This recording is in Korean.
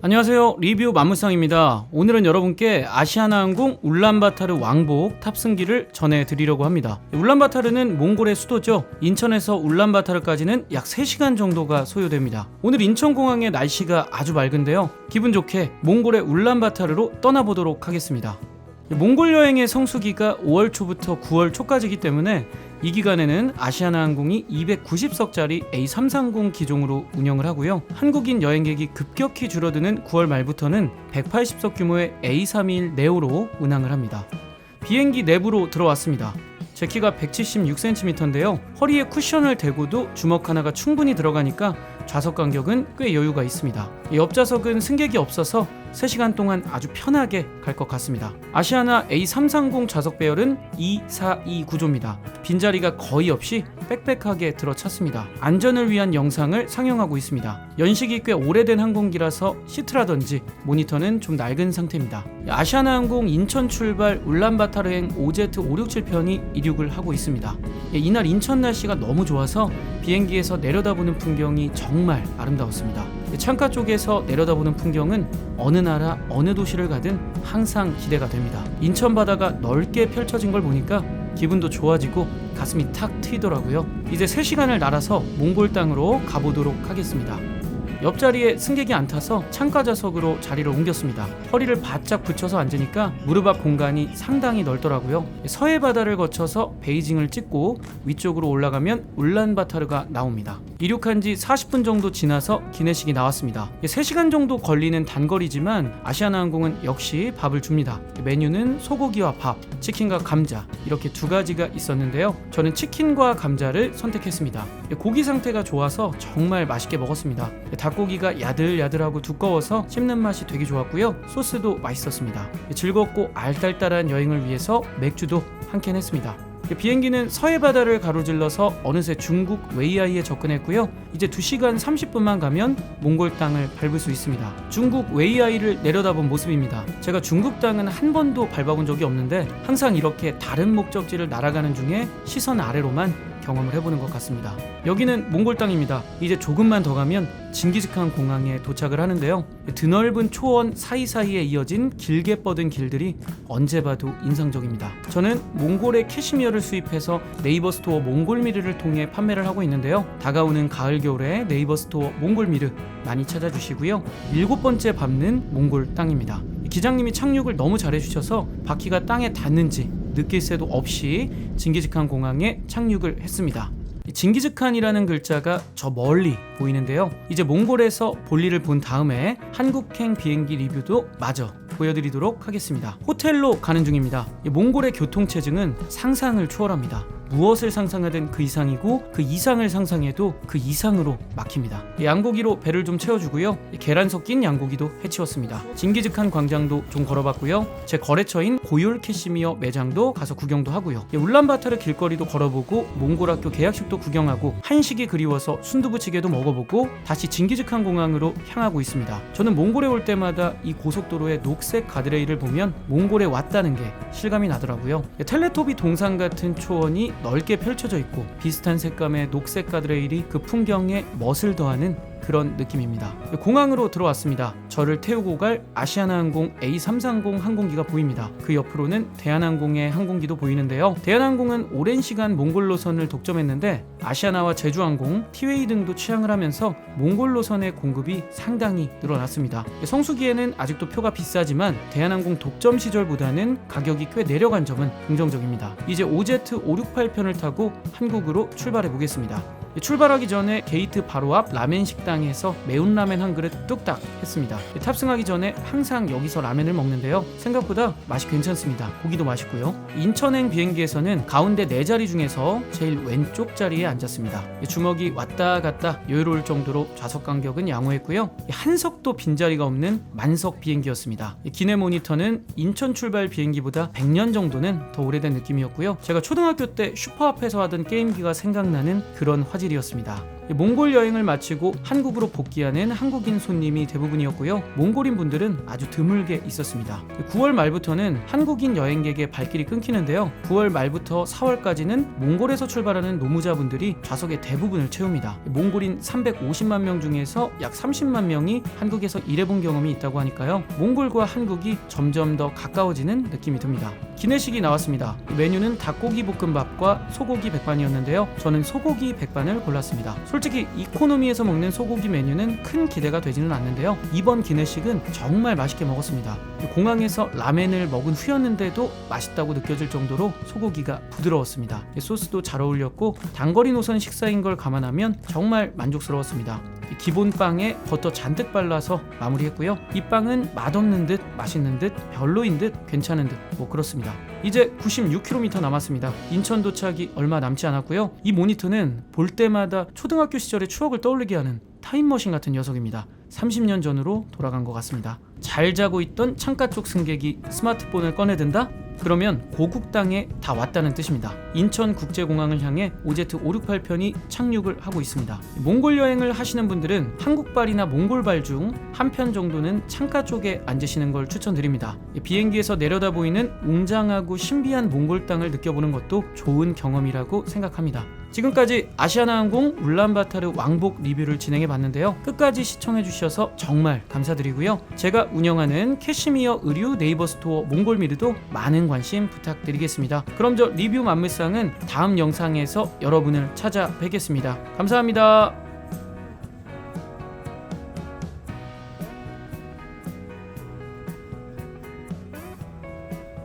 안녕하세요. 리뷰 만무상입니다. 오늘은 여러분께 아시아나항공 울란바타르 왕복 탑승기를 전해드리려고 합니다. 울란바타르는 몽골의 수도죠. 인천에서 울란바타르까지는 약 3시간 정도가 소요됩니다. 오늘 인천공항의 날씨가 아주 맑은데요. 기분 좋게 몽골의 울란바타르로 떠나보도록 하겠습니다. 몽골 여행의 성수기가 5월 초부터 9월 초까지이기 때문에 이 기간에는 아시아나항공이 290석짜리 A330 기종으로 운영을 하고요. 한국인 여행객이 급격히 줄어드는 9월 말부터는 180석 규모의 A321 네오로 운항을 합니다. 비행기 내부로 들어왔습니다. 제 키가 176cm인데요. 허리에 쿠션을 대고도 주먹 하나가 충분히 들어가니까 좌석 간격은 꽤 여유가 있습니다. 옆좌석은 승객이 없어서 3시간 동안 아주 편하게 갈 것 같습니다. 아시아나 A330 좌석 배열은 242 구조입니다. 빈자리가 거의 없이 빽빽하게 들어찼습니다. 안전을 위한 영상을 상영하고 있습니다. 연식이 꽤 오래된 항공기라서 시트라든지 모니터는 좀 낡은 상태입니다. 아시아나 항공 인천 출발 울란바타르행 OZ567편이 이륙을 하고 있습니다. 예, 이날 인천 날씨가 너무 좋아서 비행기에서 내려다보는 풍경이 정말 아름다웠습니다. 창가 쪽에서 내려다보는 풍경은 어느 나라 어느 도시를 가든 항상 기대가 됩니다. 인천 바다가 넓게 펼쳐진 걸 보니까 기분도 좋아지고 가슴이 탁 트이더라고요. 이제 3시간을 날아서 몽골 땅으로 가보도록 하겠습니다. 옆자리에 승객이 안 타서 창가 좌석으로 자리를 옮겼습니다. 허리를 바짝 붙여서 앉으니까 무릎 앞 공간이 상당히 넓더라고요. 서해 바다를 거쳐서 베이징을 찍고 위쪽으로 올라가면 울란바타르가 나옵니다. 이륙한 지 40분 정도 지나서 기내식이 나왔습니다. 3시간 정도 걸리는 단거리지만 아시아나항공은 역시 밥을 줍니다. 메뉴는 소고기와 밥, 치킨과 감자 이렇게 두 가지가 있었는데요. 저는 치킨과 감자를 선택했습니다. 고기 상태가 좋아서 정말 맛있게 먹었습니다. 닭고기가 야들야들하고 두꺼워서 씹는 맛이 되게 좋았고요. 소스도 맛있었습니다. 즐겁고 알딸딸한 여행을 위해서 맥주도 한 캔 했습니다. 비행기는 서해 바다를 가로질러서 어느새 중국 웨이아이에 접근했고요. 이제 2시간 30분만 가면 몽골 땅을 밟을 수 있습니다. 중국 웨이아이를 내려다본 모습입니다. 제가 중국 땅은 한 번도 밟아본 적이 없는데 항상 이렇게 다른 목적지를 날아가는 중에 시선 아래로만 경험을 해보는 것 같습니다. 여기는 몽골 땅입니다. 이제 조금만 더 가면 징기즈칸 공항에 도착을 하는데요. 드넓은 초원 사이사이에 이어진 길게 뻗은 길들이 언제 봐도 인상적입니다. 저는 몽골의 캐시미어를 수입해서 네이버 스토어 몽골미르를 통해 판매를 하고 있는데요. 다가오는 가을 겨울에 네이버 스토어 몽골미르 많이 찾아주시고요. 일곱 번째 밟는 몽골 땅입니다. 기장님이 착륙을 너무 잘해주셔서 바퀴가 땅에 닿는지 느낄 새도 없이 징기즈칸 공항에 착륙을 했습니다. 징기즈칸이라는 글자가 저 멀리 보이는데요. 이제 몽골에서 볼일을 본 다음에 한국행 비행기 리뷰도 마저 보여드리도록 하겠습니다. 호텔로 가는 중입니다. 몽골의 교통체증은 상상을 초월합니다. 무엇을 상상하든 그 이상이고 그 이상을 상상해도 그 이상으로 막힙니다. 양고기로 배를 좀 채워주고요. 계란 섞인 양고기도 해치웠습니다. 징기즈칸 광장도 좀 걸어봤고요. 제 거래처인 고율 캐시미어 매장도 가서 구경도 하고요. 울란바타르 길거리도 걸어보고 몽골 학교 개학식도 구경하고 한식이 그리워서 순두부찌개도 먹어보고 다시 징기즈칸 공항으로 향하고 있습니다. 저는 몽골에 올 때마다 이 고속도로의 녹색 가드레일을 보면 몽골에 왔다는 게 실감이 나더라고요. 텔레토비 동상 같은 초원이 넓게 펼쳐져 있고 비슷한 색감의 녹색 가드레일이 그 풍경에 멋을 더하는 그런 느낌입니다. 공항으로 들어왔습니다. 저를 태우고 갈 아시아나항공 A330 항공기가 보입니다. 그 옆으로는 대한항공의 항공기도 보이는데요. 대한항공은 오랜 시간 몽골 노선을 독점했는데 아시아나와 제주항공, 티웨이 등도 취항을 하면서 몽골 노선의 공급이 상당히 늘어났습니다. 성수기에는 아직도 표가 비싸지만 대한항공 독점 시절보다는 가격이 꽤 내려간 점은 긍정적입니다. 이제 OZ568편을 타고 한국으로 출발해 보겠습니다. 출발하기 전에 게이트 바로 앞 라멘 식당에서 매운 라멘 한 그릇 뚝딱 했습니다. 탑승하기 전에 항상 여기서 라멘을 먹는데요. 생각보다 맛이 괜찮습니다. 고기도 맛있고요. 인천행 비행기에서는 가운데 네 자리 중에서 제일 왼쪽 자리에 앉았습니다. 주먹이 왔다 갔다 여유로울 정도로 좌석 간격은 양호했고요. 한석도 빈자리가 없는 만석 비행기였습니다. 기내 모니터는 인천 출발 비행기보다 100년 정도는 더 오래된 느낌이었고요. 제가 초등학교 때 슈퍼 앞에서 하던 게임기가 생각나는 그런 화질이었습니다. 몽골 여행을 마치고 한국으로 복귀하는 한국인 손님이 대부분이었고요. 몽골인 분들은 아주 드물게 있었습니다. 9월 말부터는 한국인 여행객의 발길이 끊기는데요. 9월 말부터 4월까지는 몽골에서 출발하는 노무자분들이 좌석의 대부분을 채웁니다. 몽골인 350만 명 중에서 약 30만 명이 한국에서 일해본 경험이 있다고 하니까요. 몽골과 한국이 점점 더 가까워지는 느낌이 듭니다. 기내식이 나왔습니다. 메뉴는 닭고기 볶음밥과 소고기 백반이었는데요. 저는 소고기 백반을 골랐습니다. 솔직히 이코노미에서 먹는 소고기 메뉴는 큰 기대가 되지는 않는데요. 이번 기내식은 정말 맛있게 먹었습니다. 공항에서 라멘을 먹은 후였는데도 맛있다고 느껴질 정도로 소고기가 부드러웠습니다. 소스도 잘 어울렸고 단거리 노선 식사인 걸 감안하면 정말 만족스러웠습니다. 기본 빵에 버터 잔뜩 발라서 마무리했고요. 이 빵은 맛없는 듯 맛있는 듯 별로인 듯 괜찮은 듯 뭐 그렇습니다. 이제 96km 남았습니다. 인천 도착이 얼마 남지 않았고요. 이 모니터는 볼 때마다 초등학교 시절의 추억을 떠올리게 하는 타임머신 같은 녀석입니다. 30년 전으로 돌아간 것 같습니다. 잘 자고 있던 창가 쪽 승객이 스마트폰을 꺼내든다? 그러면 고국 땅에 다 왔다는 뜻입니다. 인천국제공항을 향해 OZ568편이 착륙을 하고 있습니다. 몽골 여행을 하시는 분들은 한국발이나 몽골발 중 한 편 정도는 창가 쪽에 앉으시는 걸 추천드립니다. 비행기에서 내려다 보이는 웅장하고 신비한 몽골 땅을 느껴보는 것도 좋은 경험이라고 생각합니다. 지금까지 아시아나항공 울란바타르 왕복 리뷰를 진행해 봤는데요. 끝까지 시청해 주셔서 정말 감사드리고요. 제가 운영하는 캐시미어 의류 네이버 스토어 몽골미르도 많은 관심 부탁드리겠습니다. 그럼 저 리뷰 만물상은 다음 영상에서 여러분을 찾아뵙겠습니다. 감사합니다.